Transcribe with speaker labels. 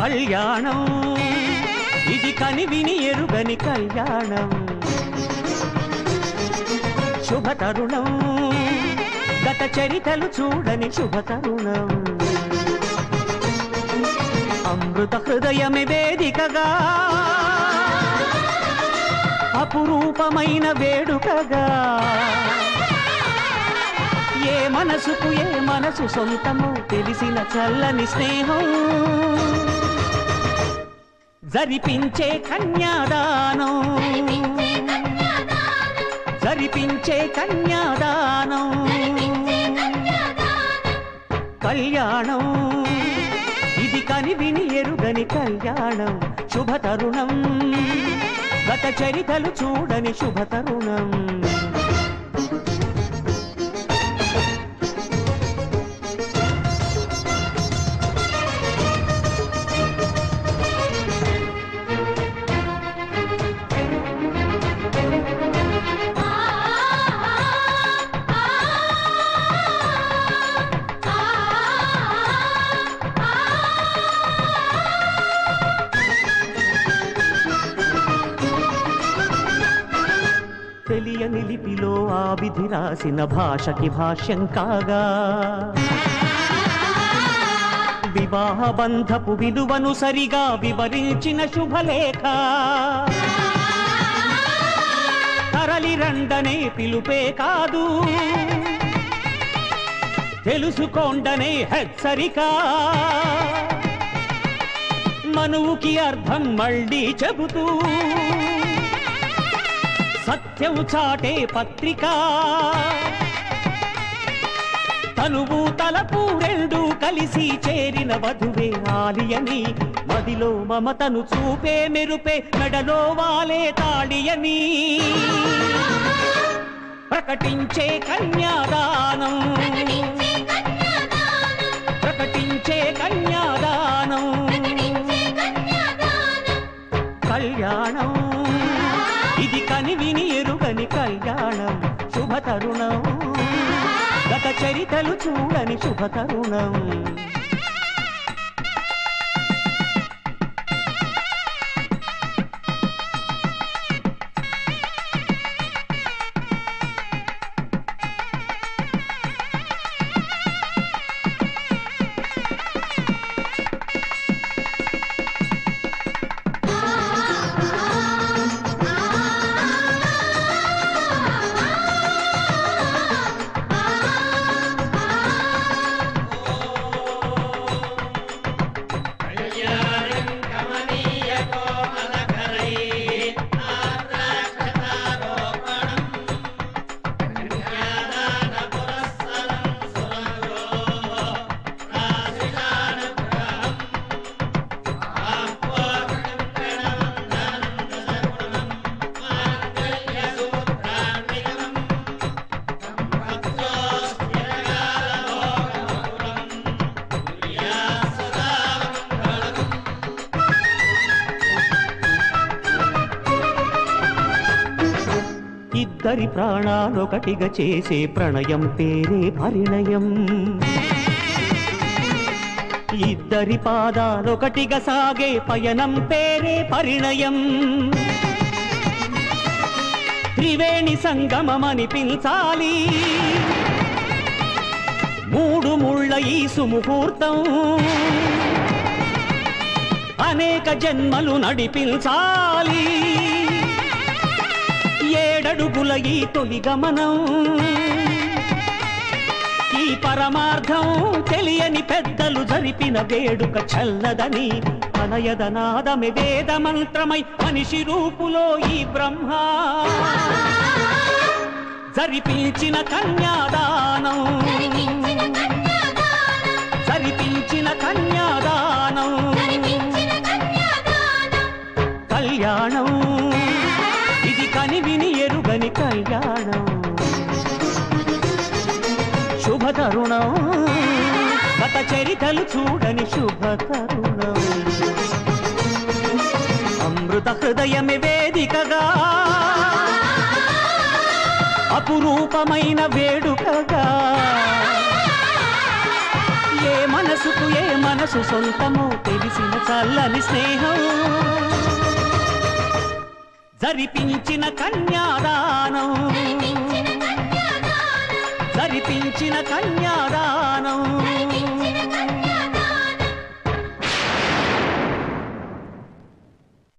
Speaker 1: కళ్యాణం. ఇది కనివిని ఎరుగని కళ్యాణం. శుభ తరుణం గత చరితలు చూడని శుభ తరుణం అమృత హృదయమే వేదికగా. అపురూపమైన వేడుకగా. ఏ మనసుకు ఏ మనసు సొంతమో తెలిసిన చల్లని స్నేహం. జరిపించే కన్యాదానం. జరిపించే కన్యాదానం. కళ్యాణం. ఇది కని విని ఎరుగని కళ్యాణం. శుభతరుణం. గత చరితలు చూడని శుభతరుణం. తెలియని లిపిలో ఆ విధి రాసిన భాషకి భాష్యం కాగా. వివాహ బంధపు విలువను సరిగా వివరించిన శుభలేఖ. తరలి రండనే పిలుపే కాదు. తెలుసుకోండనే హెచ్చరికా మనువుకి అర్థం మళ్ళీ చెబుతూ సత్యము చాటే పత్రిక. తనువు తలపు రెండు కలిసి చేరిన వధువే ఆలియని. మదిలో మమతను చూపే మెరుపే మెడలో వాలే తాళియని. ప్రకటించే కన్యాదానం. చరితలు చూడని శుభ ఇద్దరి ప్రాణాలొకటిగా చేసే ప్రణయం పేరే పరిణయం. ఇద్దరి పాదాలొకటిగా సాగే పయనం పేరే పరిణయం. త్రివేణి సంగమమనిపించాలి. మూడు ముళ్ళ ఈ సుముహూర్తం. అనేక జన్మలు నడిపించాలి. ఏడడుగుల ఈ తొలి గమనం. ఈ పరమార్థం తెలియని పెద్దలు జరిపిన వేడుక చల్లదని. అనయదనాదమి వేద మంత్రమై మనిషి రూపులో ఈ బ్రహ్మ. జరిపించిన కన్యాదానం. ఎరుగని శుభ తరుణం గత చరితలు చూడని శుభ తరుణం. అమృత హృదయమే వేదికగా అపురూపమైన వేడుకగా. ఏ మనసుకు ఏ మనసు సొంతమో తెలిసిన చల్లని స్నేహం. జరిపించిన కన్యాదానం. జరిపించిన కన్యాదానం.